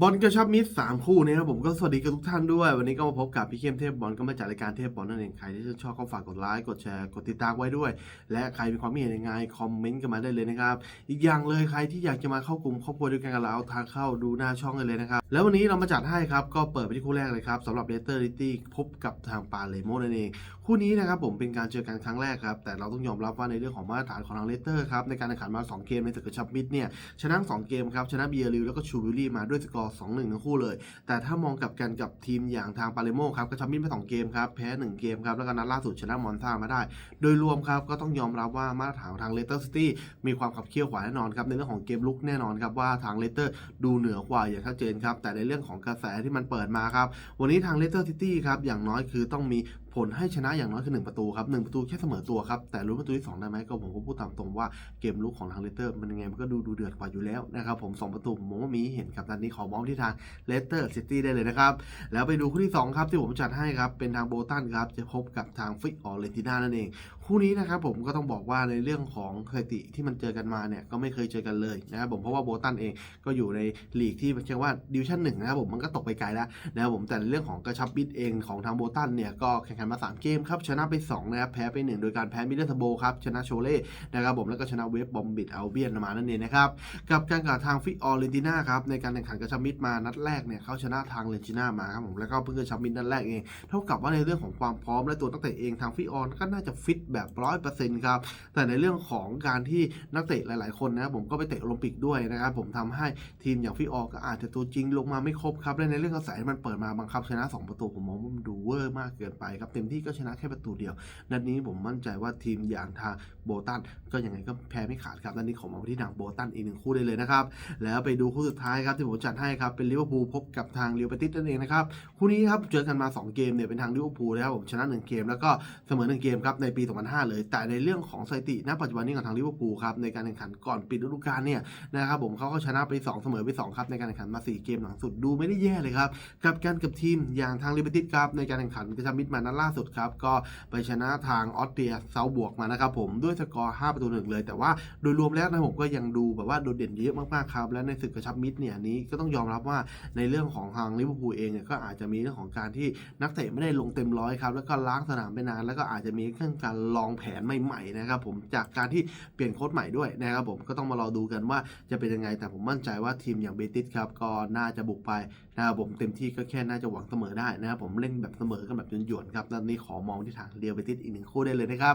บอลกระชับมิตรสามคู่นะครับผมก็สวัสดีกับทุกท่านด้วย วันนี้ก็มาพบกับพี่เข้มเทพบอลก็มาจากรายการเทพบอลนั่นเองใครที่ชื่นชอบก็ฝากกดไลค์กดแชร์กดติดตามไว้ด้วย และใครมีความเห็นยังไงคอมเมนต์กันมาได้เลยนะครับอีกอย่างเลยใครที่อยากจะมาเข้ากลุ่มครอบครัวด้วยกันกับเราทางเข้าดูหน้าช่องกันเลยนะครับแล้ววันนี้เรามาจัดให้ครับก็เปิดไปที่คู่แรกเลยครับสำหรับเลสเตอร์ลิตี้พบกับทางปาเลโมนั่นเองคู่นี้นะครับผมเป็นการเจอกันครั้งแรกครับแต่เราต้องยอมรับว่าในเรื่องของมาตรฐานของทางเลสเตอร์ครับในการแข่งขันมา 2 เกมในศึกกระชับมิตรเนี่ยชนะ2เกมครับชนะเบียร์ลิวแล้วก็ชูวิลลี่มาด้วยสกอร์ 2-1 ทั้งคู่เลย แต่ถ้ามองกลับกันกับทีมอย่างทางปาเลโมครับกระชับมิตรไป2เกมครับแพ้ 1 เกมครับแล้วก็นัดล่าสุดชนะมอนซามาได้ โดยรวมครับก็ต้องยอมรับว่ามาตรฐานทางเลสเตอร์ซิตี้มีความขับเคี่ยวขวาแน่นอนครับในเรื่องของเกมลุกแน่นอนครับว่าทางเลสเตอร์ดูเหนือกว่าอย่างชัดเจนครับแต่ในเรื่องของกระแสที่มันเปิดมาครับวันนี้ทางเลสเตอร์ซิตี้ครับอย่างน้อยคือต้องมี ผลให้ชนะอย่างน้อยคือ 1 ประตูครับหประตูแค่เสมอตัวครับ แต่รู้นประตูที่ 2 ได้ไหมก็ผมก็พูดตามตรงว่าเกมลุกของทางเลสเตอร์มันยังไงมันก็ดูดูเดือดกว่าอยู่แล้วนะครับผม 2 ประตูผมว่ามีเห็นครับตอนนี้ขอมองที่ทางเลสเตอร์ซิตี้ได้เลยนะครับ แล้วไปดูคู่ที่ 2 ครับที่ผมจัดให้ครับ เป็นทางโบตันครับจะพบกับทางฟิกออเรนติน่านั่นเองคู่นี้นะครับผมก็ต้องบอกว่าในเรื่องของสถิติที่มันเจอกันมาเนี่ยก็ไม่เคยเจอกันเลยนะครับผมเพราะว่าโบตันเองก็อยู่ในลีกที่เรียกว่าดิวชั่นหนึ่งนะครับผมมันก็ตกไปไกลแล้วนะครับผมแต่ในเรื่องของกระชับมิตรเองของทางโบตันเนี่ยก็แข่งขันมา 3 เกมครับชนะไป2นะครับแพ้ไป 1 โดยการแพ้มิเดิลสโบครับชนะโชเล่นะครับผมแล้วก็ชนะเวฟบอมบิดเอัลเบียนมานั่นเองนะครับกับการกับทางฟิออเรนติน่าครับในการแข่งขันกระชับมิตรมานัดแรกเนี่ยเขาชนะทางเลนจิน่ามาครับผมแล้วก็เพิ่งกระชับมิตรนัดแรกเองเท่ากับว่าในเรื่องของความพร้อมและตัวนักเตะเองทางฟิออนก็น่าจะฟิตแบบร้อยเปอร์เซ็นต์ครับ แต่ในเรื่องของการที่นักเตะหลาย ๆ คนนะผมก็ไปเตะโอลิมปิกด้วยนะครับผมทำให้ทีมอย่างฟิออก็อาจจะตัวจริงลงมาไม่ครบครับและในเรื่องกระแสที่มันเปิดมาบังคับชนะ 2 ประตูผมมองว่ามันดูเวอร์มากเกินไปครับเต็มที่ก็ชนะแค่ประตูเดียว นัดนี้ผมมั่นใจว่าทีมอย่างทางโบตันก็ยังไงก็แพ้ไม่ขาดครับนัดนี้ขอมาที่ทางโบตันอีกหนึ่งคู่ได้เลยนะครับแล้วไปดูคู่สุดท้ายครับที่ผมจัดให้ครับเป็นลิเวอร์พูลพบกับทางเรียวเปติสนั่นเองนะครับคู่นี้ครับเจอกันมา 2 เกมเนี่ยเป็นทางลิเวอร์พูลนะครับผมชนะ 1 เกมแล้วก็เสมอ 1 เกมครับในปี2005 เลย แต่ในเรื่องของสถิติณปัจจุบันนี้ของทางลิเวอร์พูลครับในการแข่งขันก่อนปิดฤดูกาลเนี่ยนะครับผมเขาก็ชนะไป 2 เสมอไป 2 ครับในการแข่งขันมา 4 เกมหลังสุดดูไม่ได้แย่เลยครับกับการกับทีมอย่างทางลิเบติสครับในการแข่งขันกระชับมิตรมานัดล่าสุดครับก็ไปชนะทางออสเตรียเซาบวกมานะครับผมด้วยสกอร์ 5 ประตูหนึ่งเลย แต่ว่าโดยรวมแล้วนะผมก็ยังดูแบบว่าโดดเด่นเยอะมากๆครับและในศึกกระชับมิตรเนี่ยนนี้ก็ต้องยอมรับว่าในเรื่องของทางลิเวอร์พูลเองเนี่ยก็อาจจะมีเรื่องของการที่นักเตะไม่ได้ลงเต็มร้อยครับแล้วก็ล้างสนามไปนานแล้วก็อาจจะมีเรื่องการลองแผนใหม่ๆนะครับผมจากการที่เปลี่ยนโค้ชใหม่ด้วยนะครับผมก็ต้องมารอดูกันว่าจะเป็นยังไง แต่ผมมั่นใจว่าทีมอย่างเบติสครับก็น่าจะบุกไปนะครับผมเต็มที่ก็แค่น่าจะหวังเสมอได้นะครับผมเล่นแบบเสมอกันแบบหยวนๆครับนัดนี้ขอมองที่ทางเรียวไปติดอีกหนึ่งคู่ได้เลยนะครับ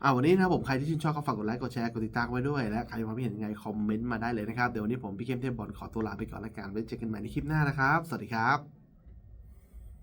เอาวันนี้นะครับผมใครที่ชื่นชอบก็ฝากกดไลค์กดแชร์กดติดตามไว้ด้วยและใครมีความเห็นยังไงคอมเมนต์มาได้เลยนะครับเดี๋ยววันนี้ผมพี่เข้มเทพบอลขอตัวลาไปก่อนละกันไว้เจอกันใหม่ในคลิปหน้านะครับ สวัสดีครับ